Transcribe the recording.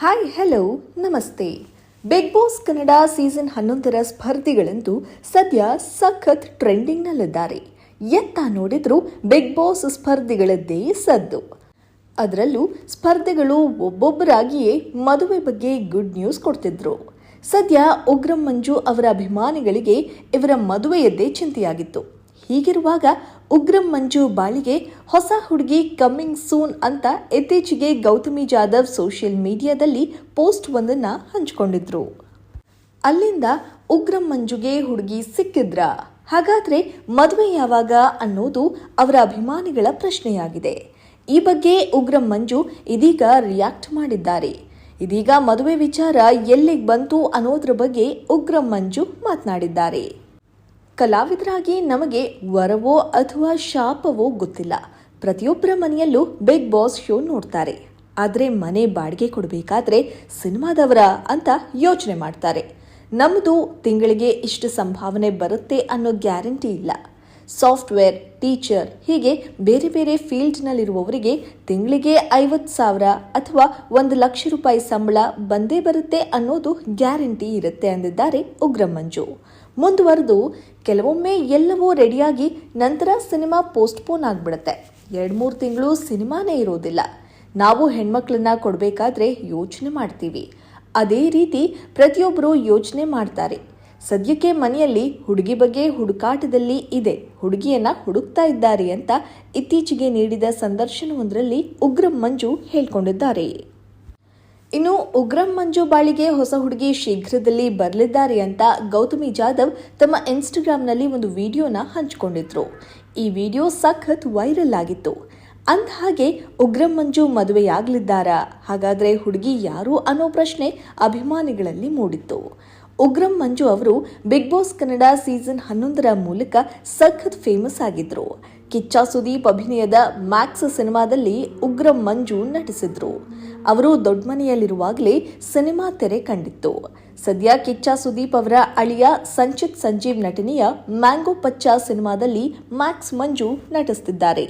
Hi hello ನಮಸ್ತೆ. Big boss Kannada season ಹನ್ನೊಂದರ ಸ್ಪರ್ಧಿಗಳಂತೂ ಸದ್ಯ ಸಖತ್ ಟ್ರೆಂಡಿಂಗ್ನಲ್ಲಿದ್ದಾರೆ. ಎತ್ತ ನೋಡಿದ್ರು ಬಿಗ್ ಬಾಸ್ ಸ್ಪರ್ಧಿಗಳದ್ದೇ ಸದ್ದು. ಅದರಲ್ಲೂ ಸ್ಪರ್ಧಿಗಳು ಒಬ್ಬೊಬ್ಬರಾಗಿಯೇ ಮದುವೆ ಬಗ್ಗೆ ಗುಡ್ ನ್ಯೂಸ್ ಕೊಡ್ತಿದ್ರು. ಸದ್ಯ ಉಗ್ರಂ ಮಂಜು ಅವರ ಅಭಿಮಾನಿಗಳಿಗೆ ಇವರ ಮದುವೆಯದ್ದೇ ಚಿಂತೆಯಾಗಿತ್ತು. ಹೀಗಿರುವಾಗ ಉಗ್ರಂ ಮಂಜು ಬಾಳಿಗೆ ಹೊಸ ಹುಡುಗಿ ಕಮ್ಮಿಂಗ್ ಸೂನ್ ಅಂತ ಇತ್ತೀಚೆಗೆ ಗೌತಮಿ ಜಾಧವ್ ಸೋಷಿಯಲ್ ಮೀಡಿಯಾದಲ್ಲಿ ಪೋಸ್ಟ್ ಒಂದನ್ನ ಹಂಚಿಕೊಂಡಿದ್ರು. ಅಲ್ಲಿಂದ ಉಗ್ರಂ ಮಂಜುಗೆ ಹುಡುಗಿ ಸಿಕ್ಕಿದ್ರ? ಹಾಗಾದ್ರೆ ಮದುವೆ ಯಾವಾಗ ಅನ್ನೋದು ಅವರ ಅಭಿಮಾನಿಗಳ ಪ್ರಶ್ನೆಯಾಗಿದೆ. ಈ ಬಗ್ಗೆ ಉಗ್ರಂ ಮಂಜು ಇದೀಗ ರಿಯಾಕ್ಟ್ ಮಾಡಿದ್ದಾರೆ. ಇದೀಗ ಮದುವೆ ವಿಚಾರ ಎಲ್ಲಿಗೆ ಬಂತು ಅನ್ನೋದ್ರ ಬಗ್ಗೆ ಉಗ್ರಂ ಮಂಜು ಮಾತನಾಡಿದ್ದಾರೆ. ಕಲಾವಿದರಾಗಿ ನಮಗೆ ವರವೋ ಅಥವಾ ಶಾಪವೋ ಗೊತ್ತಿಲ್ಲ. ಪ್ರತಿಯೊಬ್ಬರ ಮನೆಯಲ್ಲೂ ಬಿಗ್ ಬಾಸ್ ಶೋ ನೋಡ್ತಾರೆ. ಆದರೆ ಮನೆ ಬಾಡಿಗೆ ಕೊಡಬೇಕಾದ್ರೆ ಸಿನಿಮಾದವರ ಅಂತ ಯೋಚನೆ ಮಾಡ್ತಾರೆ. ನಮ್ಮದು ತಿಂಗಳಿಗೆ ಇಷ್ಟು ಸಂಭಾವನೆ ಬರುತ್ತೆ ಅನ್ನೋ ಗ್ಯಾರಂಟಿ ಇಲ್ಲ. ಸಾಫ್ಟ್ವೇರ್, ಟೀಚರ್ ಹೀಗೆ ಬೇರೆ ಬೇರೆ ಫೀಲ್ಡ್ನಲ್ಲಿರುವವರಿಗೆ ತಿಂಗಳಿಗೆ ಐವತ್ತು ಸಾವಿರ ಅಥವಾ ಒಂದು ಲಕ್ಷ ರೂಪಾಯಿ ಸಂಬಳ ಬಂದೇ ಬರುತ್ತೆ ಅನ್ನೋದು ಗ್ಯಾರಂಟಿ ಇರುತ್ತೆ ಅಂದಿದ್ದಾರೆ ಉಗ್ರಮಂಜು ಮುಂದುವರೆದು ಕೆಲವೊಮ್ಮೆ ಎಲ್ಲವೂ ರೆಡಿಯಾಗಿ ನಂತರ ಸಿನಿಮಾ ಪೋಸ್ಟ್ಪೋನ್ ಆಗಿಬಿಡುತ್ತೆ. ಎರಡು ಮೂರು ತಿಂಗಳು ಸಿನಿಮಾನೇ ಇರೋದಿಲ್ಲ. ನಾವು ಹೆಣ್ಮಕ್ಳನ್ನ ಕೊಡಬೇಕಾದ್ರೆ ಯೋಚನೆ ಮಾಡ್ತೀವಿ. ಅದೇ ರೀತಿ ಪ್ರತಿಯೊಬ್ಬರು ಯೋಚನೆ ಮಾಡ್ತಾರೆ. ಸದ್ಯಕ್ಕೆ ಮನೆಯಲ್ಲಿ ಹುಡುಗಿ ಬಗ್ಗೆ ಹುಡುಕಾಟದಲ್ಲಿ ಇದೆ. ಹುಡುಗಿಯನ್ನ ಹುಡುಕ್ತಾ ಇದ್ದಾರೆ ಅಂತ ಇತ್ತೀಚೆಗೆ ನೀಡಿದ ಸಂದರ್ಶನವೊಂದರಲ್ಲಿ ಉಗ್ರಂ ಮಂಜು ಹೇಳ್ಕೊಂಡಿದ್ದಾರೆ. ಇನ್ನು ಉಗ್ರಂ ಮಂಜು ಬಾಳಿಗೆ ಹೊಸ ಹುಡುಗಿ ಶೀಘ್ರದಲ್ಲಿ ಬರಲಿದ್ದಾರೆ ಅಂತ ಗೌತಮಿ ಜಾಧವ್ ತಮ್ಮ ಇನ್ಸ್ಟಾಗ್ರಾಮ್ನಲ್ಲಿ ಒಂದು ವಿಡಿಯೋನ ಹಂಚಿಕೊಂಡಿದ್ರು. ಈ ವಿಡಿಯೋ ಸಖತ್ ವೈರಲ್ ಆಗಿತ್ತು. ಅಂದ ಹಾಗೆ ಉಗ್ರಂ ಮಂಜು ಮದುವೆಯಾಗಲಿದ್ದಾರಾ? ಹಾಗಾದರೆ ಹುಡುಗಿ ಯಾರು ಅನ್ನೋ ಪ್ರಶ್ನೆ ಅಭಿಮಾನಿಗಳಲ್ಲಿ ಮೂಡಿತ್ತು. ಉಗ್ರಂ ಮಂಜು ಅವರು ಬಿಗ್ ಬಾಸ್ ಕನ್ನಡ ಸೀಸನ್ ಹನ್ನೊಂದರ ಮೂಲಕ ಸಖತ್ ಫೇಮಸ್ ಆಗಿದ್ರು. ಕಿಚ್ಚ ಸುದೀಪ್ ಅಭಿನಯದ ಮ್ಯಾಕ್ಸ್ ಸಿನಿಮಾದಲ್ಲಿ ಉಗ್ರಂ ಮಂಜು ನಟಿಸಿದ್ರು. ಅವರು ದೊಡ್ಡ ಮನೆಯಲ್ಲಿರುವಾಗಲೇ ಸಿನಿಮಾ ತೆರೆ ಕಂಡಿತ್ತು. ಸದ್ಯ ಕಿಚ್ಚ ಸುದೀಪ್ ಅವರ ಅಳಿಯ ಸಂಚಿತ್ ಸಂಜೀವ್ ನಟನೆಯ ಮ್ಯಾಂಗೋ ಪಚ್ಚ ಸಿನಿಮಾದಲ್ಲಿ ಮ್ಯಾಕ್ಸ್ ಮಂಜು ನಟಿಸುತ್ತಿದ್ದಾರೆ